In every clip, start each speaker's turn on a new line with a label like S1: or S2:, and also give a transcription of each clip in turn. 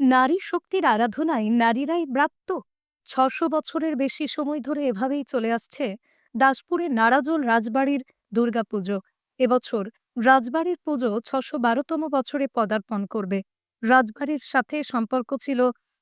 S1: নারী শক্তির আরাধনায় নারীরাই ব্রাত্য। ছশো বছরের বেশি সময় ধরে এভাবেই চলে আসছে দাসপুরে নারাজল রাজবাড়ির দুর্গাপুজো। এবছর রাজবাড়ির পুজো ছশো বারোতম বছরে পদার্পণ করবে। রাজবাড়ির সাথে সম্পর্ক ছিল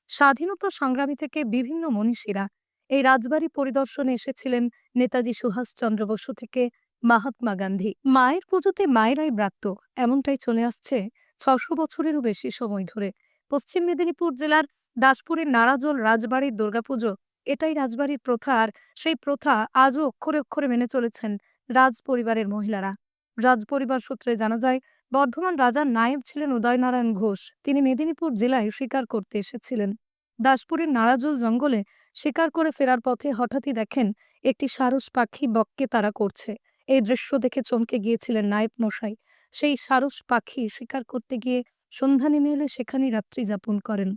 S1: স্বাধীনতা সংগ্রামী থেকে বিভিন্ন মনীষীরা। এই রাজবাড়ি পরিদর্শনে এসেছিলেন নেতাজি সুভাষচন্দ্র বসু থেকে মহাত্মা গান্ধী। মায়ের পুজোতে মায়েরাই ব্রাত্য। এমনটাই চলে আসছে ছশো বছরেরও বেশি সময় ধরে। পশ্চিম মেদিনীপুর জেলার দাসপুরের নারাজল রাজবাড়ির দুর্গাপুজো। এটাই রাজবাড়ির প্রথা আর সেই প্রথা আজও অক্ষরে অক্ষরে মেনে চলেছেন রাজ পরিবারের মহিলারা। রাজ পরিবার সূত্রে জানা যায়, বর্ধমান রাজার নায়েব ছিলেন উদয়নারায়ণ ঘোষ। তিনি মেদিনীপুর জেলায় শিকার করতে এসেছিলেন। দাসপুরের নারাজল জঙ্গলে শিকার করে ফেরার পথে হঠাৎই দেখেন একটি সারস পাখি বককে তারা করছে। এই দৃশ্য দেখে চমকে গিয়েছিলেন নায়েব মশাই। সেই সারস পাখি শিকার করতে গিয়ে সন্ধ্যা নেমে এলে সেখানেই রাত্রি যাপন করেন।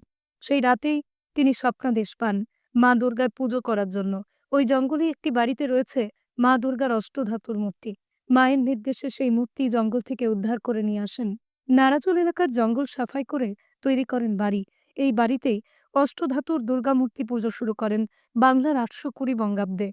S1: সেই রাতেই তিনি স্বপ্নাদেশ পান মা দুর্গার পুজো করার জন্য। ওই জঙ্গলে একটি বাড়িতে রয়েছে মা দুর্গার অষ্টধাতুর মূর্তি। মায়ের নির্দেশে সেই মূর্তি জঙ্গল থেকে উদ্ধার করে নিয়ে আসেন। নারাজল এলাকার জঙ্গল সাফাই করে তৈরি করেন বাড়ি। এই বাড়িতেই অষ্টধাতুর দুর্গা মূর্তি পুজো শুরু করেন বাংলার আটশো কুড়ি বঙ্গাব্দে।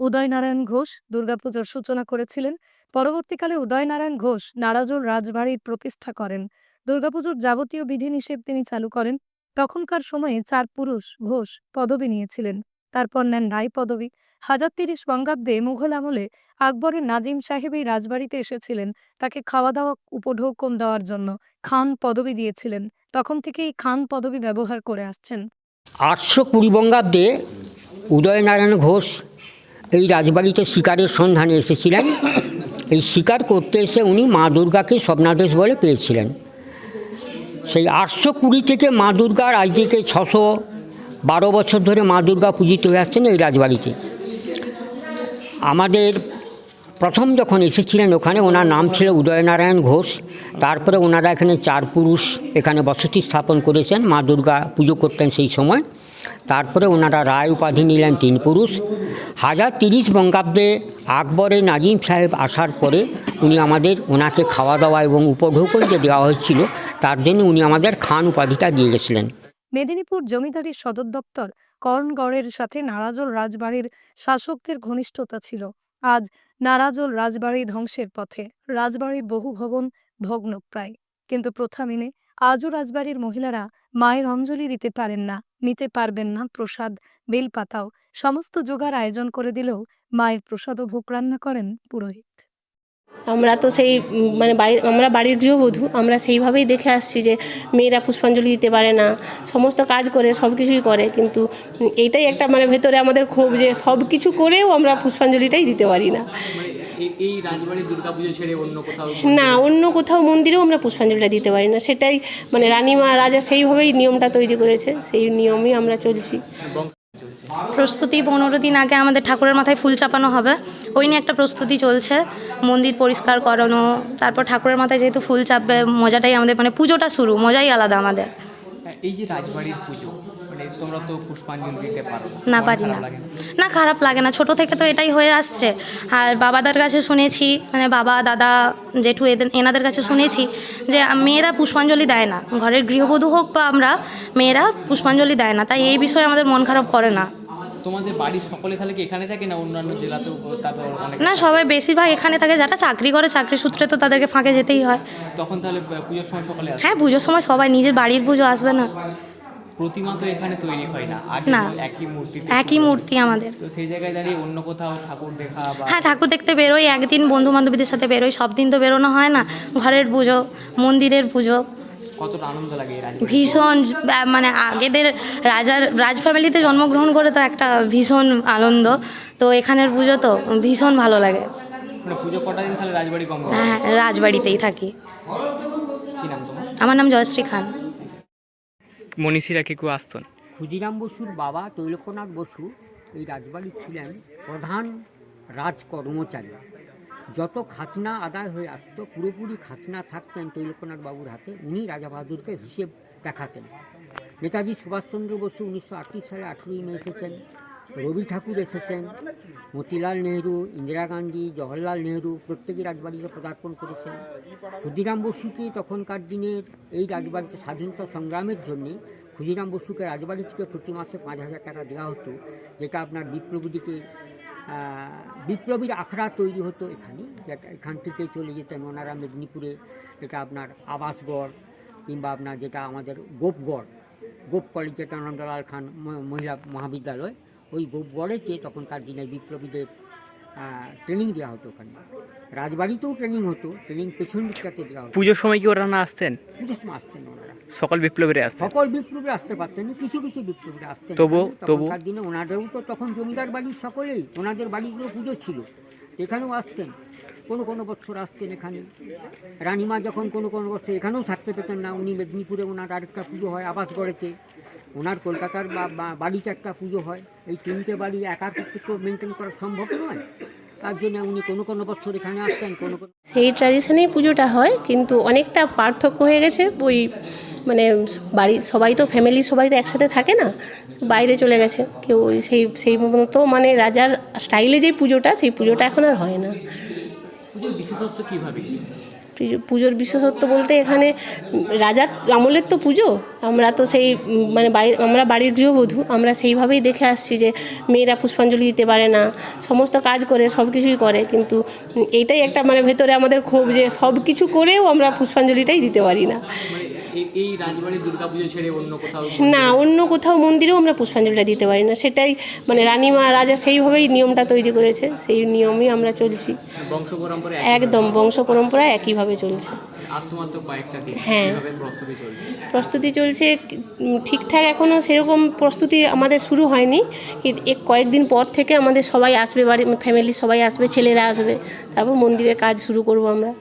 S1: উদয়নারায়ণ ঘোষ দুর্গাপুজোর সূচনা করেছিলেন। পরবর্তীকালে উদয়নারায়ণ ঘোষ নারাজল রাজবাড়ির প্রতিষ্ঠা করেন। দুর্গাপুজোর যাবতীয় বিধিনিষেধ তিনি চালু করেন। তখনকার সময়ে চার পুরুষ ঘোষ পদবি নিয়েছিলেন। তারপর নেন রায় পদবি। হাজার তিরিশ বঙ্গাব্দে মুঘল আমলে আকবরের নাজিম সাহেব এই রাজবাড়িতে এসেছিলেন। তাকে খাওয়া দাওয়া উপঢৌকন দেওয়ার জন্য খান পদবি দিয়েছিলেন। তখন থেকেই খান পদবি ব্যবহার করে আসছেন।
S2: আটশো কুড়ি বঙ্গাব্দে উদয়নারায়ণ ঘোষ এই রাজবাড়িতে শিকারের সন্ধানে এসেছিলেন। এই শিকার করতে এসে উনি মা দুর্গাকে স্বপ্নাদেশ বলে পেয়েছিলেন। সেই আটশো কুড়ি থেকে মা দুর্গার আজ থেকে ছশো বারো বছর ধরে মা দুর্গা পূজিত হয়ে আসছেন এই রাজবাড়িতে। আমাদের প্রথম যখন এসেছিলেন ওখানে ওনার নাম ছিল উদয়নারায়ণ ঘোষ। তারপরে ওনারা এখানে চার পুরুষ এখানে বসতি স্থাপন করেছেন। মা দুর্গা পুজো করতেন সেই সময়। তারপরে ওনারা রায় উপাধি নিলেন তিন পুরুষ। হাজার তিরিশ বঙ্গাব্দে আকবরের নাজিম সাহেব আসার পরে উনি আমাদের ওনাকে খাওয়া দাওয়া এবং উপঢৌকন যে দেওয়া হয়েছিল, তার জন্য উনি আমাদের খান উপাধিটা দিয়ে গেছিলেন।
S1: মেদিনীপুর জমিদারির সদর দপ্তর করণগড়ের সাথে নারাজল রাজবাড়ির শাসকদের ঘনিষ্ঠতা ছিল। আজ নারাজল রাজবাড়ি ধ্বংসের পথে। রাজবাড়ির বহু ভবন ভগ্নপ্রায়। কিন্তু প্রথা মেনে আজও রাজবাড়ির মহিলারা মায়ের অঞ্জলি দিতে পারেন না, নিতে পারবেন না, প্রসাদ বেলপাতাও সমস্ত জোগাড় আয়োজন করে দিলেও মায়ের প্রসাদও ভোগ রান্না করেন পুরোহিত।
S3: আমরা তো সেই মানে বাড়ি আমরা বাড়ির গৃহবধূ, আমরা সেইভাবেই দেখে আসছি যে মেয়েরা পুষ্পাঞ্জলি দিতে পারে না, সমস্ত কাজ করে, সব কিছুই করে, কিন্তু এইটাই একটা মানে ভেতরে আমাদের ক্ষোভ যে সব কিছু করেও আমরা পুষ্পাঞ্জলিটাই দিতে পারি না।
S4: এই- রাজবাড়ির দুর্গাপুজো ছেড়ে অন্য কোথাও
S3: না অন্য কোথাও মন্দিরেও আমরা পুষ্পাঞ্জলিটা দিতে পারি না। সেটাই মানে রানীমা রাজা সেইভাবেই নিয়মটা তৈরি করেছে সেই নিয়মই আমরা চলছি।
S5: প্রস্তুতি পনেরো দিন আগে আমাদের ঠাকুরের মাথায় ফুল চাপানো হবে। ওই নিয়ে একটা প্রস্তুতি চলছে মন্দির পরিষ্কার করানো তারপর ঠাকুরের মাথায় যেহেতু ফুল চাপবে মজাটাই আমাদের মানে পুজোটা শুরু মজাই আলাদা আমাদের।
S4: এই যে রাজবাড়ির পুজো মানে তোমরা তো পুষ্পাঞ্জলি দিতে পারো
S5: না। পারি না। না? খারাপ লাগে না। ছোট থেকে তো এটাই হয়ে আসছে। আর বাবাদের কাছে শুনেছি মানে বাবা দাদা জেঠু এদের এনাদের কাছে শুনেছি যে মেয়েরা পুষ্পাঞ্জলি দেয় না। ঘরের গৃহবধূ হোক বা আমরা মেয়েরা পুষ্পাঞ্জলি দেয় না। তাই এই বিষয়ে আমাদের মন খারাপ করে না।
S4: তোমাদের বাড়ির সকলে তাহলে কি এখানে থাকে না? অন্যান্য জেলাতেও তারপর অনেক
S5: না সবাই বেশিরভাগ এখানে থাকে। যারা চাকরি করে চাকরি সূত্রে তো তাদেরকে ফাঁকে যেতেই হয়।
S4: তখন তাহলে পুজোর সময় সকালে
S5: হ্যাঁ পুজোর সময় সবাই নিজের বাড়ির পুজো আসবে না।
S4: প্রতিমা তো এখানে তৈরি হয় না। আগে
S5: না।
S4: একই মূর্তি
S5: একই মূর্তি আমাদের।
S4: তো সেই জায়গায় দাঁড়িয়ে অন্য কোথাও ঠাকুর দেখা বা
S5: হ্যাঁ ঠাকুর দেখতে বেরোই একদিন বন্ধু বান্ধবীদের সাথে বেরোই সব দিন তো বেরোনো হয় না। ঘরের পুজো মন্দিরের পুজো।
S4: কতটা আনন্দ লাগে এই রাজবাড়ি
S5: ভীষণ আহ, মানে আগেদের রাজার রাজ ফ্যামিলিতে জন্মগ্রহণ করে তো একটা ভীষণ আনন্দ। তো এখানের পুজো তো ভীষণ ভালো লাগে।
S4: মানে পুজো কটা দিন তাহলে রাজবাড়ি কম
S5: হ্যাঁ রাজবাড়িতেই থাকি।
S4: কি নাম তোমার?
S5: আমার নাম জয়শ্রী খান।
S4: মনীষীরা কে কেউ আসতেন
S2: ক্ষুদিরাম বসুর বাবা তৈলকনাথ বসু এই রাজবাড়ির ছিলেন প্রধান রাজ কর্মচারী যত খাতনা আদায় হয়ে আসত, পুরোপুরি খাতনা থাকতেন তৈলকনাথ বাবুর হাতে। উনি রাজা বাহাদুরকে হিসেব দেখাতেন। নেতাজি সুভাষচন্দ্র বসু উনিশশো আটত্রিশ সালে আঠেরোই মে এসেছেন। রবি ঠাকুর এসেছেন, মতিলাল নেহরু, ইন্দিরা গান্ধী, জওহরলাল নেহরু প্রত্যেকে রাজবাড়িতে পদার্পণ করেছেন। ক্ষুদিরাম বসুকে তখনকার দিনের এই রাজবাড়িতে স্বাধীনতা সংগ্রামের জন্যে ক্ষুদিরাম বসুকে রাজবাড়ি থেকে প্রতি মাসে পাঁচ হাজার টাকা দেওয়া হতো, যেটা আপনার বিপ্লবীদিকে বিপ্লবীর আখড়া তৈরি হতো এখানে, যেটা এখান থেকে চলে যেতেন ওনারা মেদিনীপুরে, যেটা আপনার আবাসগড় কিংবা আপনার যেটা আমাদের গোপগড়, গোপ কলেজ, যেটা নন্দলাল খান মহিলা মহাবিদ্যালয়। ওই গোপগড়েতে তখনকার দিনে বিপ্লবীদের ট্রেনিং দেওয়া হতো ওখানে। রাজবাড়িতেও ট্রেনিং হতো ট্রেনিং পেছন দিকটাতে দেওয়া হতো।
S6: পুজোর সময় কি ওরা না আসতেন?
S2: পুজোর সময় আসতেন ওনারা
S6: সকল বিপ্লবীরা আসতেন?
S2: সকল বিপ্লবী আসতে পারতেন কিছু কিছু বিপ্লবীরা আসতেন।
S6: তবু- তবু-
S2: দিনে ওনাদেরও তো তখন জমিদার বাড়ির সকলেই ওনাদের বাড়িগুলো পুজো ছিল। এখানেও আসতেন। কোনো কোনো বছর আসতেন এখানে। রানীমা যখন কোনো কোনো বছর এখানেও থাকতে পেতেন না, উনি মেদিনীপুরে ওনার আরেকটা পুজো হয় আবাসগড়েতে। ওনার কলকাতার বাড়িতে একটা পুজো হয়। এই তিনটে বাড়ি একার পক্ষে তো মেনটেন করা সম্ভব নয়। তার জন্য উনি কোনো কোনো বছর এখানে আসতেন, কোনো
S3: সেই ট্র্যাডিশনেই পুজোটা হয়, কিন্তু অনেকটা পার্থক্য হয়ে গেছে। ওই মানে বাড়ি, সবাই তো ফ্যামিলি সবাই তো একসাথে থাকে না, বাইরে চলে গেছে। কেউ সেই সেই মতো মানে রাজার স্টাইলে যে পুজোটা, সেই পুজোটা এখন আর হয় না।
S4: পুজোর বিশেষত্ব
S3: বলতে এখানে রাজার আমলের তো পুজো। আমরা তো সেই মানে বাইরে আমরা বাড়ির গৃহবধূ। আমরা সেইভাবেই দেখে আসছি যে মেয়েরা পুষ্পাঞ্জলি দিতে পারে না। সমস্ত কাজ করে, সব কিছুই করে। কিন্তু এইটাই একটা মানে ভেতরে আমাদের ক্ষোভ যে সব কিছু করেও আমরা পুষ্পাঞ্জলিটাই দিতে পারি না।
S4: এই- এই রাজবাড়ির দুর্গাপুজো ছেড়ে অন্য কোথাও
S3: না অন্য কোথাও মন্দিরেও আমরা পুষ্পাঞ্জলিটা দিতে পারি না। সেটাই মানে রানীমা রাজা সেইভাবেই নিয়মটা তৈরি করেছে। সেই নিয়মই আমরা চলছি।
S4: বংশ পরম্পরা
S3: একদম বংশ পরম্পরা একইভাবে চলছে। হ্যাঁ।
S4: প্রস্তুতি চলছে?
S3: ঠিকঠাক এখনও সেরকম প্রস্তুতি আমাদের শুরু হয়নি। কয়েকদিন পর থেকে আমাদের সবাই আসবে বাড়ি ফ্যামিলির সবাই আসবে ছেলেরা আসবে। তারপর মন্দিরে কাজ শুরু করব আমরা।